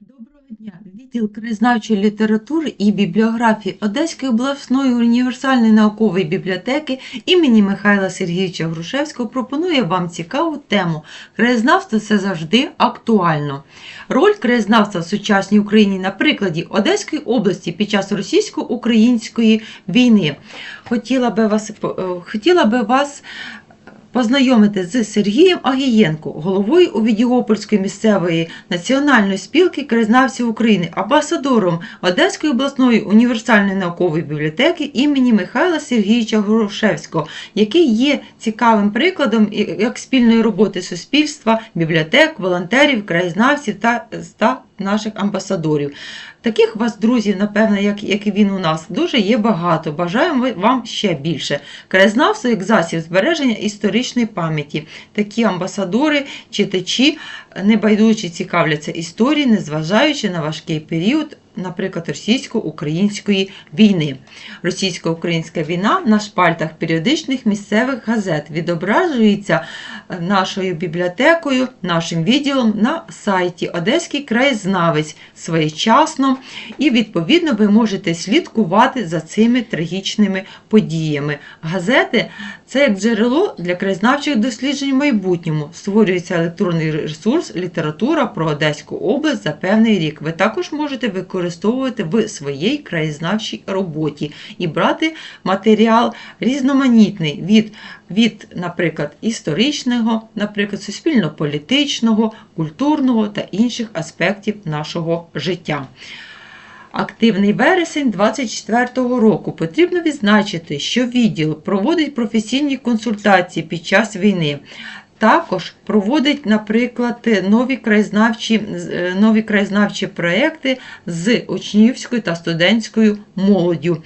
Доброго дня! Відділ краєзнавчої літератури і бібліографії Одеської обласної універсальної наукової бібліотеки імені Михайла Сергійовича Грушевського пропонує вам цікаву тему Краєзнавство це завжди актуально. Роль краєзнавства в сучасній Україні на прикладі Одеської області під час російсько-української війни. Хотіла би вас, е, хотіла би вас познайомити з Сергієм Агієнко, головою Овідіопольської місцевої національної спілки краєзнавців України, амбасадором Одеської обласної універсальної наукової бібліотеки імені Михайла Сергійовича Грушевського, який є цікавим прикладом як спільної роботи суспільства, бібліотек, волонтерів, краєзнавців та, та наших амбасадорів. Таких вас, друзів, напевно, як, як і він у нас, дуже є багато. Бажаємо вам ще більше. Краєзнавство як засіб збереження історичної пам'яті. Такі амбасадори, читачі небайдужі цікавляться історією, незважаючи на важкий період, наприклад, російсько-української війни. Російсько-українська війна на шпальтах періодичних місцевих газет відображується нашою бібліотекою, нашим відділом на сайті Одеський краєзнавець своєчасно, і відповідно ви можете слідкувати за цими трагічними подіями. Газети це як джерело для краєзнавчих досліджень в майбутньому. Створюється електронний ресурс література про Одеську область за певний рік. Ви також можете використовувати в своїй краєзнавчій роботі і брати матеріал різноманітний від, від наприклад, історичного, наприклад, суспільно-політичного, культурного та інших аспектів нашого життя. Активний вересень 24-го року потрібно відзначити, що відділ проводить професійні консультації під час війни. Також проводить, наприклад, нові краєзнавчі, е, нові краєзнавчі проекти з учнівською та студентською молоддю.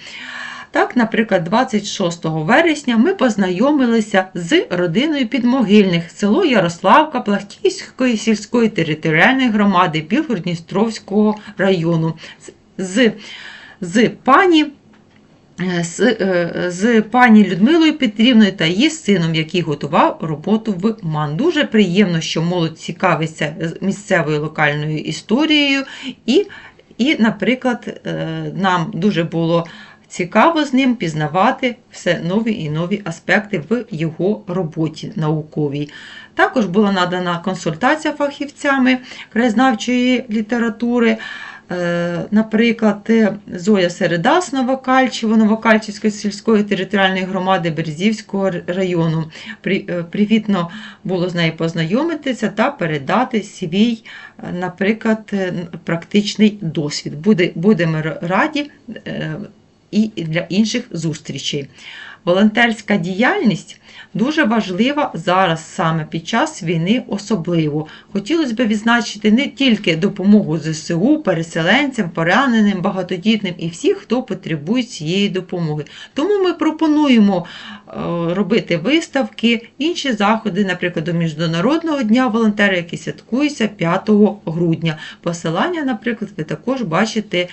Так, наприклад, 26 вересня ми познайомилися з родиною підмогильних село Ярославка Плахтівської сільської територіальної громади Білгородністровського району з, з пані. е, З, е, з пані Людмилою Петрівною та її сином, який готував роботу в МАН. Дуже приємно, що молодь цікавиться місцевою локальною історією, і, і наприклад, е, нам дуже було цікаво з ним пізнавати все нові і нові аспекти в його роботі науковій. Також була надана консультація фахівцями краєзнавчої літератури. Е, Наприклад, е, Зоя Середа з Новокальчево, Новокальчівської сільської територіальної громади Березівського району. Е, Привітно було з нею познайомитися та передати свій, наприклад, практичний досвід. Будемо раді і для інших зустрічей. Волонтерська діяльність дуже важлива зараз саме під час війни особливо. Хотілося б відзначити не тільки допомогу ЗСУ, переселенцям, пораненим, багатодітним і всіх, хто потребує цієї допомоги. Тому ми пропонуємо е, робити виставки, інші заходи, наприклад, до Міжнародного дня волонтера, який святкується 5 грудня. Посилання, наприклад, ви також бачите е,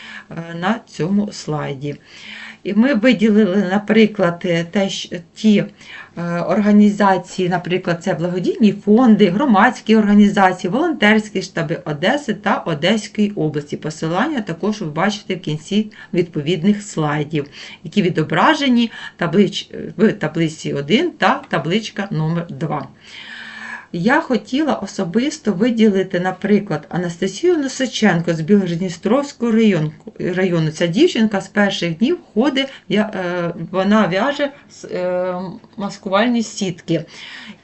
на цьому слайді. І ми виділили, наприклад, е, те, ті е, організації, наприклад, це благодійні фонди, громадські організації, волонтерські штаби Одеси та Одеської області. Посилання також ви бачите в кінці відповідних слайдів, які відображені в таблиці 1 та табличка номер 2. Я хотіла особисто виділити, наприклад, Анастасію Носиченко з Білгородністровського району. Ця дівчинка з перших днів ходить, е, вона в'яже е, маскувальні сітки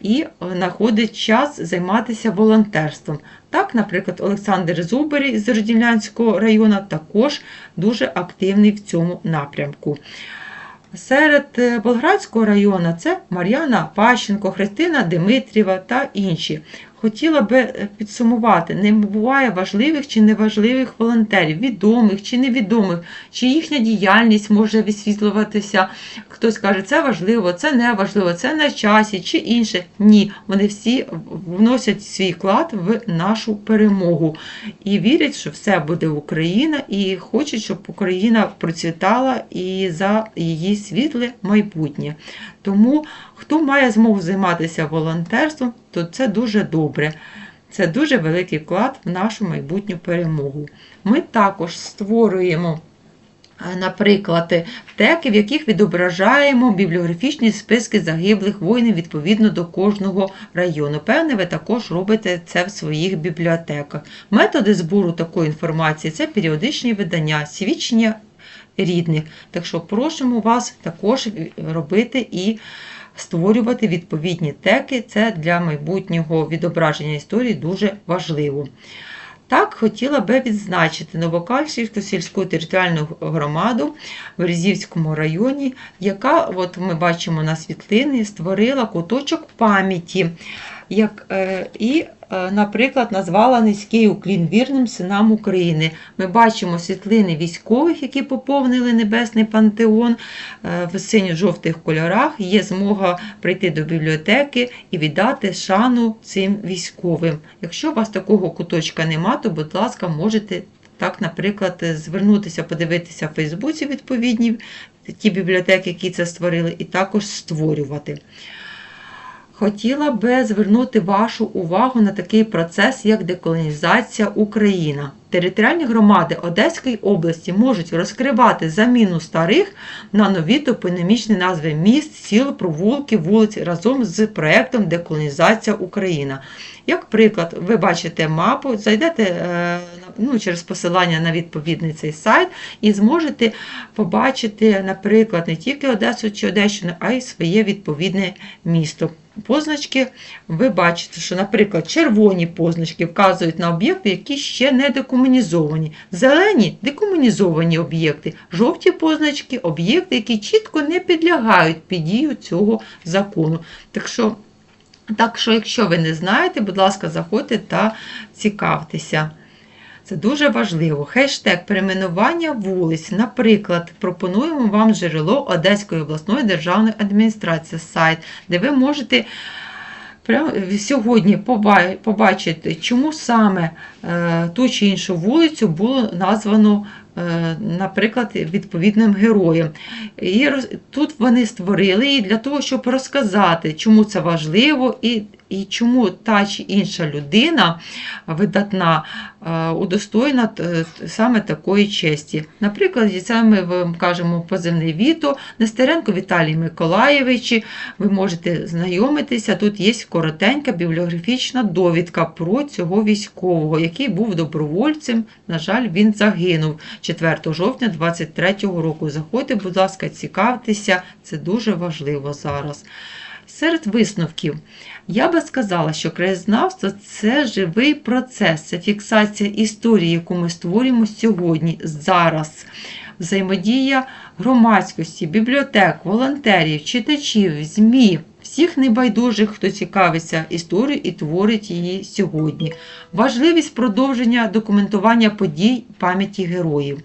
і знаходить час займатися волонтерством. Так, наприклад, Олександр Зубарій з Роділянського району також дуже активний в цьому напрямку. Серед е, Болградського району це Мар'яна Пащенко, Христина Димитрієва та інші. Хотіла би е, підсумувати, не буває важливих чи неважливих волонтерів, відомих чи невідомих, чи їхня діяльність може висвітлюватися. Хтось каже, це важливо, це не важливо, це на часі чи інше. Ні, вони всі вносять свій вклад в нашу перемогу і вірять, що все буде Україна, і хочуть, щоб Україна процвітала і за її світле майбутнє. Тому хто має змогу займатися волонтерством, то це дуже добре. Це дуже великий вклад в нашу майбутню перемогу. Ми також створюємо. е, Наприклад, теки, в яких відображаємо бібліографічні списки загиблих воїнів відповідно до кожного району. Певне, ви також робите це в своїх бібліотеках. Методи збору такої інформації це періодичні видання, свідчення рідних. Так що просимо вас також робити і створювати відповідні теки. Це для майбутнього відображення історії дуже важливо. Так, хотіла би відзначити Новокальшівську сільську територіальну громаду в Різівському районі, яка, от ми бачимо на світлині, створила куточок пам'яті. Як, е, і, наприклад, назвала низький уклін вірним синам України. Ми бачимо світлини військових, які поповнили Небесний пантеон е, в синьо-жовтих кольорах. Є змога прийти до бібліотеки і віддати шану цим військовим. Якщо у вас такого куточка нема, то, будь ласка, можете. Так, наприклад, звернутися, подивитися в Фейсбуці відповідні ті бібліотеки, які це створили, і також створювати. Хотіла би звернути вашу увагу на такий процес, як деколонізація України. Територіальні громади Одеської області можуть розкривати заміну старих на нові топонімічні назви міст, сіл, провулків, вулиць разом з проєктом Деколонізація Україна. Як приклад, ви бачите мапу, зайдете е, ну, через посилання на відповідний цей сайт і зможете побачити, наприклад, не тільки Одесу чи Одещину, а й своє відповідне місто. Позначки, ви бачите, що, наприклад, червоні позначки вказують на об'єкти, які ще не декомунізовані. Зелені декомунізовані об'єкти, жовті позначки об'єкти, які чітко не підлягають під дію цього закону. Так що, так що, якщо ви не знаєте, будь ласка, заходьте та цікавтеся. Це дуже важливо. Хештег перейменування вулиць. Наприклад, пропонуємо вам джерело Одеської обласної державної адміністрації сайт, де ви можете прямо сьогодні побачити, чому саме е, ту чи іншу вулицю було названо, е, наприклад, відповідним героєм. І тут вони створили її для того, щоб розказати, чому це важливо і, і чому та чи інша людина видатна е, удостоєна т- саме такої честі. Наприклад, це ми вам кажемо позивний Віто, Нестеренко Віталій Миколаєвич. Ви можете знайомитися. Тут є коротенька бібліографічна довідка про цього військового, який був добровольцем. На жаль, він загинув 4 жовтня 23-го року. Заходьте, будь ласка, цікавтеся, це дуже важливо зараз. Серед висновків я би сказала, що краєзнавство це живий процес, це фіксація історії, яку ми створюємо сьогодні, зараз. Взаємодія громадськості, бібліотек, волонтерів, читачів, ЗМІ, всіх небайдужих, хто цікавиться історією і творить її сьогодні. Важливість продовження документування подій пам'яті героїв.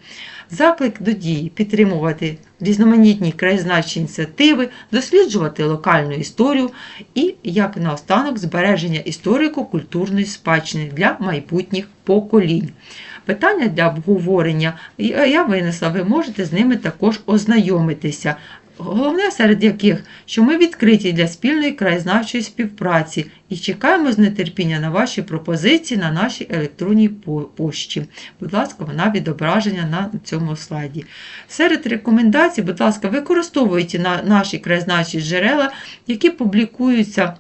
Заклик до дії підтримувати різноманітні краєзнавчі ініціативи, досліджувати локальну історію і, як наостанок, збереження історико-культурної спадщини для майбутніх поколінь. Питання для обговорення я винесла, ви можете з ними також ознайомитися. Головне серед яких, що ми відкриті для спільної краєзнавчої співпраці і чекаємо з нетерпіння на ваші пропозиції на нашій електронній пошті. Будь ласка, вона відображення на цьому слайді. Серед рекомендацій, будь ласка, використовуйте на наші краєзнавчі джерела, які публікуються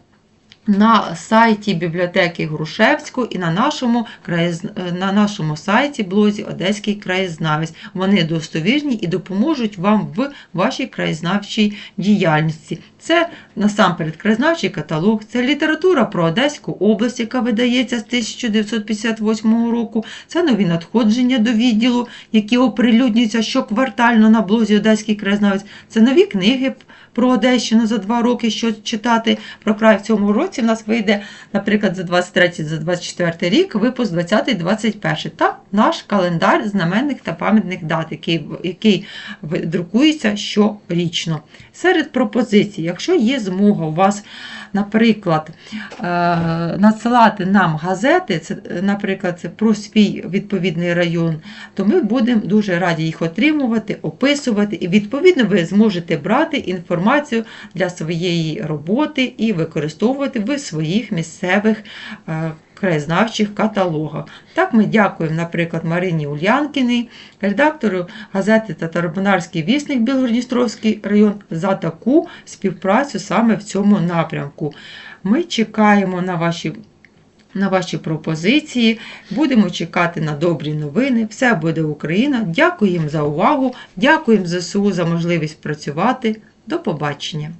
на сайті бібліотеки Грушевського і на нашому, краєз... на нашому сайті блозі Одеський краєзнавець. Вони достовірні і допоможуть вам в вашій краєзнавчій діяльності. Це насамперед краєзнавчий каталог, це література про Одеську область, яка видається з 1958 року. Це нові надходження до відділу, які оприлюднюються щоквартально на блозі Одеський краєзнавець. Це нові книги про Одещину за два роки, що читати про край в цьому році. В нас вийде, наприклад, за 23 за 24 рік, випуск 20-21. Та наш календар знаменних та пам'ятних дат, який, який друкується щорічно. Серед пропозицій, якщо є змога у вас, наприклад, е, надсилати нам газети, це, е, наприклад, це про свій відповідний район, то ми будемо дуже раді їх отримувати, описувати, і відповідно ви зможете брати інформацію для своєї роботи і використовувати в своїх місцевих краєзнавчих каталогах. Так ми дякуємо, наприклад, Марині Ульянкіній, редактору газети Татаробунарський вісник Білгородністровський район за таку співпрацю саме в цьому напрямку. Ми чекаємо на ваші. На ваші пропозиції будемо чекати на добрі новини. Все буде Україна. Дякуємо за увагу. Дякуємо ЗСУ за можливість працювати. До побачення!